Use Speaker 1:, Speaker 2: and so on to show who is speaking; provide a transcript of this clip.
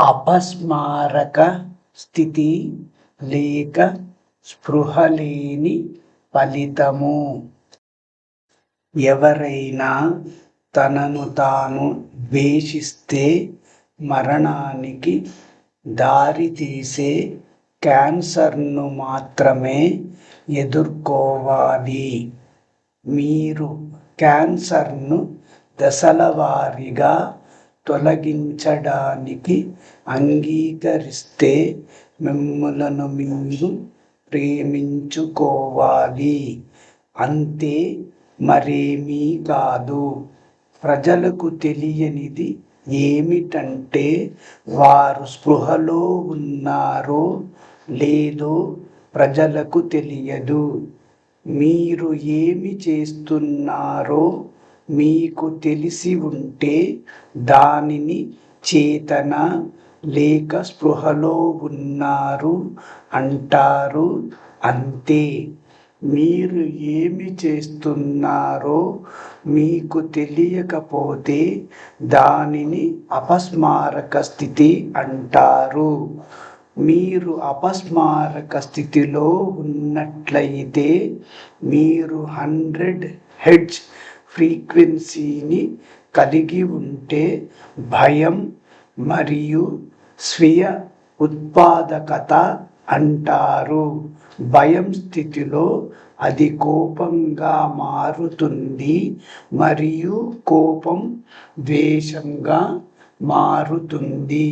Speaker 1: అపస్మారక స్థితి లేక స్పృహ లేని ఫలితము. ఎవరైనా తనను తాను ద్వేషిస్తే మరణానికి దారితీసే క్యాన్సర్ను మాత్రమే ఎదుర్కోవాలి. మీరు క్యాన్సర్ను దశల వారీగా తొలగించడానికి అంగీకరిస్తే మిమ్ములను మీరు ప్రేమించుకోవాలి. అంతే మరేమీ కాదు. ప్రజలకు తెలియనిది ఏమిటంటే వారు స్పృహలో ఉన్నారో లేదో ప్రజలకు తెలియదు. మీరు ఏమి చేస్తున్నారో మీకు తెలిసి ఉంటే దానిని చేతన లేక స్పృహలో ఉన్నారు అంటారు. అంతే. మీరు ఏమి చేస్తున్నారో మీకు తెలియకపోతే దానిని అపస్మారక స్థితి అంటారు. మీరు అపస్మారక స్థితిలో ఉన్నట్లయితే మీరు హండ్రెడ్ హెడ్జ్ ఫ్రీక్వెన్సీని కలిగి ఉంటే భయం మరియు స్వీయ ఉత్పాదకత అంటారు. భయం స్థితిలో అది కోపంగా మారుతుంది మరియు కోపం ద్వేషంగా మారుతుంది.